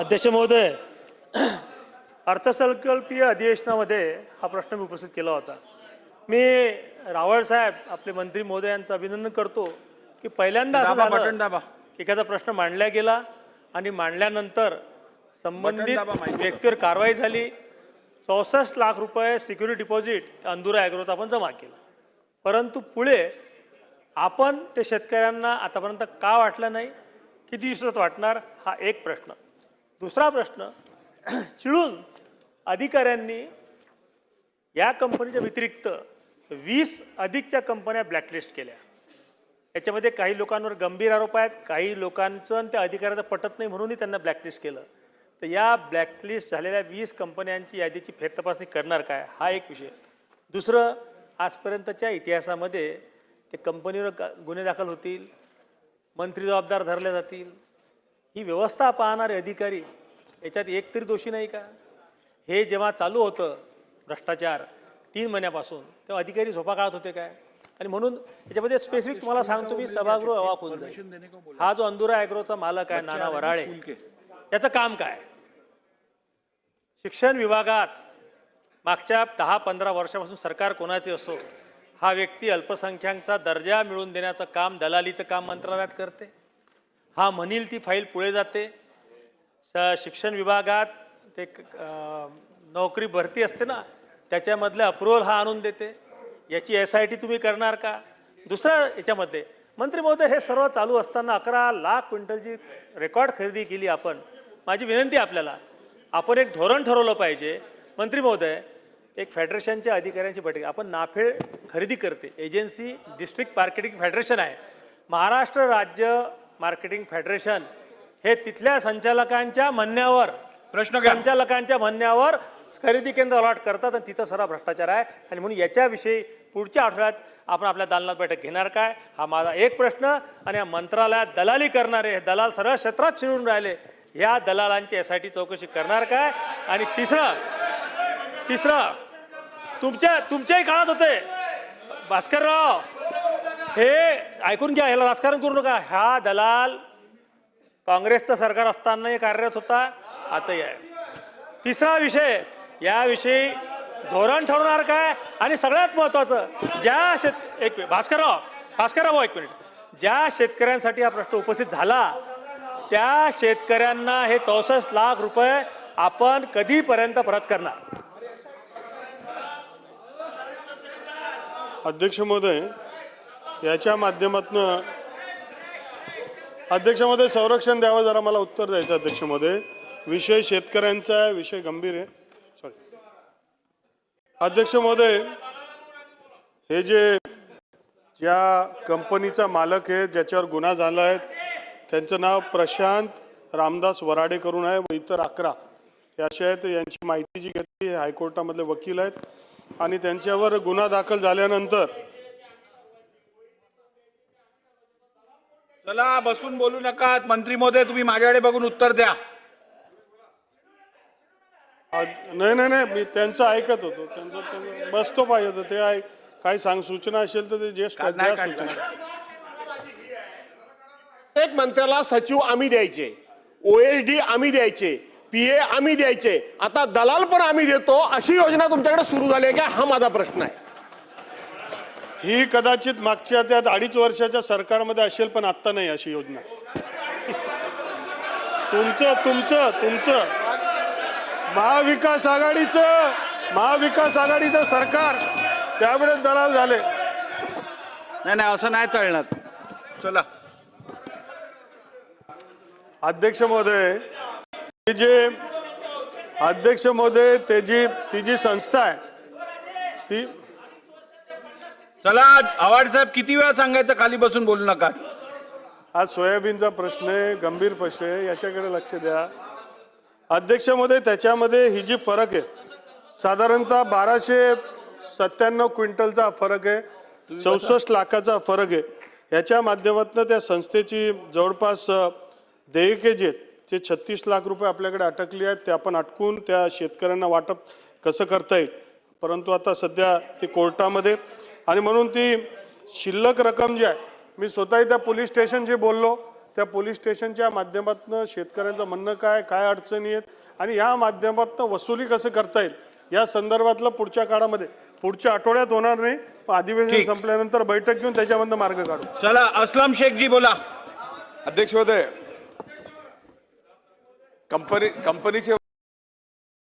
अध्यक्ष महोदय अर्थसंकल्पीय अधिवेशनामध्ये हा प्रश्न मी उपस्थित केला होता. मी रावळ साहेब आपले मंत्री महोदयांचं अभिनंदन करतो की पहिल्यांदा असं झालं की एखादा प्रश्न मांडला गेला आणि मांडल्यानंतर संबंधित. व्यक्तीवर कारवाई झाली. चौसष्ट लाख रुपये सिक्युरिटी डिपॉझिट अंदुरा ॲग्रोत आपण जमा केलं. परंतु पुढे आपण ते शेतकऱ्यांना आतापर्यंत का वाटलं नाही? किती दिवसात वाटणार? हा एक प्रश्न. दुसरा प्रश्न चिळून अधिकाऱ्यांनी या कंपनीच्या व्यतिरिक्त वीस अधिकच्या कंपन्या ब्लॅकलिस्ट केल्या. याच्यामध्ये काही लोकांवर गंभीर आरोप आहेत काही लोकांचं आणि त्या अधिकाऱ्याचं पटत नाही म्हणूनही त्यांना ब्लॅकलिस्ट केलं. तर या ब्लॅकलिस्ट झालेल्या वीस कंपन्यांची यादीची फेरतपासणी करणार काय? हा एक विषय. दुसरं आजपर्यंतच्या इतिहासामध्ये ते कंपनीवर ग- गुन्हे दाखल होतील मंत्री जबाबदार धरले जातील ही व्यवस्था पाहणारे अधिकारी याच्यात एक तरी दोषी नाही का? हे जेव्हा चालू होतं भ्रष्टाचार तीन महिन्यापासून तेव्हा अधिकारी झोपा काढत होते काय? आणि म्हणून याच्यामध्ये स्पेसिफिक तुम्हाला सांगतो मी सभागृह अवाक होऊन जाईल. हा जो अंदुरा ॲग्रोचा मालक आहे नाना वराळे याचं काम काय? शिक्षण विभागात मागच्या दहा पंधरा वर्षापासून सरकार कोणाचे असो हा व्यक्ती अल्पसंख्याकांचा दर्जा मिळवून देण्याचं काम दलालीचं काम मंत्रालयात करते. हा म्हणील ती फाईल पुढे जाते. स- शिक्षण विभागात ते नोकरी भरती असते ना त्याच्यामधलं अप्रुव्हल हा आणून देते. याची एस आय टी तुम्ही करणार का? दुसरं याच्यामध्ये मंत्री महोदय हे सर्व चालू असताना अकरा लाख क्विंटलची रेकॉर्ड खरेदी केली आपण. माझी विनंती आपल्याला आपण एक धोरण ठरवलं पाहिजे. मंत्री महोदय एक फेडरेशनच्या अधिकाऱ्यांची बैठक आपण नाफेड खरेदी करते. एजन्सी डिस्ट्रिक्ट मार्केटिंग फेडरेशन आहे. महाराष्ट्र राज्य मार्केटिंग फेडरेशन हे तिथल्या संचालकांच्या म्हणण्यावर प्रश्न घ्या. संचालकांच्या म्हणण्यावर खरेदी केंद्र अलॉट करतात आणि तिथं सर्व भ्रष्टाचार आहे. आणि म्हणून याच्याविषयी पुढच्या आठवड्यात आपण आपल्या दालनात बैठक घेणार काय? हा माझा एक प्रश्न. आणि या मंत्रालयात दलाली करणारे हे दलाल सर्व क्षेत्रात शिरून राहिले. ह्या दलालांची एस आय टी चौकशी करणार काय? आणि तिसरं तिसरं तुमच्या तुमच्याही काळात होते. भास्करराव हे ऐकून घ्या ह्याला राजकारण करू नका. हा दलाल काँग्रेसचं सरकार असतानाही कार्यरत होता आताही आहे तिसरा विषय याविषयी धोरण ठरवणार काय? आणि सगळ्यात महत्त्वाचं ज्या शेत एक मिनिट भास्करराव भास्करराव एक मिनिट. ज्या शेतकऱ्यांसाठी हा प्रश्न उपस्थित झाला त्या शेतकऱ्यांना हे चौसष्ट लाख रुपये आपण कधीपर्यंत परत करणार? अध्यक्ष महोदय याच्या माध्यमातून अध्यक्षामध्ये संरक्षण द्यावं जरा मला उत्तर द्यायचं अध्यक्ष विषय शेतकऱ्यांचा आहे विषय गंभीर आहे. सॉरी अध्यक्ष महोदय हे जे ज्या कंपनीचा मालक आहे ज्याच्यावर गुन्हा झाला आहे त्यांचं नाव प्रशांत रामदास वराडे करून आहे व इतर अकरा. हे असे आहेत यांची माहिती जी घेतली हायकोर्टामधले वकील आहेत. आणि त्यांच्यावर गुन्हा दाखल झाल्यानंतर चला बसून बोलू नका मंत्री महोदय तुम्ही माझ्याकडे बघून उत्तर द्या. नाही नाही नाही मी त्यांचं ऐकत होतो. त्यांचं त्यांचं बसतो पाहिजे होतं. ते ऐक काही सांग सूचना असेल तर ते ज्येष्ठ का- सूचना. प्रत्येक मंत्र्याला सचिव आम्ही द्यायचे. ओएसडी आम्ही द्यायचे. पीए आम्ही द्यायचे. आता दलाल पण आम्ही देतो. अशी योजना तुमच्याकडे सुरू झाली आहे का? हा माझा प्रश्न आहे. ही कदाचित मागच्या त्यात अडीच वर्षाच्या सरकारमध्ये असेल पण आत्ता नाही अशी योजना. तुमचं तुमचं तुमचं. महाविकास आघाडीचं महाविकास आघाडीचं सरकार त्यावेळेस दलाल झाले. नाही नाही असं नाही चालणार. चला. अध्यक्ष महोदय जे अध्यक्ष महोदय ते जी ती जी संस्था आहे ती चला आवाड साहेब किती वेळा सांगायचं खाली बसून बोलू नका? हा सोयाबीनचा प्रश्न आहे गंभीर प्रश्न आहे याच्याकडे लक्ष द्या. अध्यक्ष महोदय त्याच्यामध्ये ही जी फरक आहे साधारणतः बाराशे सत्त्याण्णव क्विंटलचा फरक आहे चौसष्ट लाखाचा फरक आहे. याच्या माध्यमातून त्या संस्थेची जवळपास देयके जे आहेत ते छत्तीस लाख रुपये आपल्याकडे अटकली आहेत ते आपण अटकून त्या शेतकऱ्यांना वाटप कसं करता येईल? परंतु आता सध्या ती कोर्टामध्ये आणि म्हणून ती शिल्लक रक्कम जी आहे मी स्वतःही त्या पोलीस स्टेशनशी बोललो. त्या पोलीस स्टेशनच्या माध्यमातून शेतकऱ्यांचं म्हणणं काय काय अडचणी आहेत आणि या माध्यमातून वसुली कसं करता येईल या संदर्भातलं पुढच्या काळामध्ये पुढच्या आठवड्यात होणार नाही. पण अधिवेशन. संपल्यानंतर बैठक घेऊन त्याच्यामधनं मार्ग काढू. चला असलम शेखजी बोला. अध्यक्ष महोदय कंपनी कंपनीचे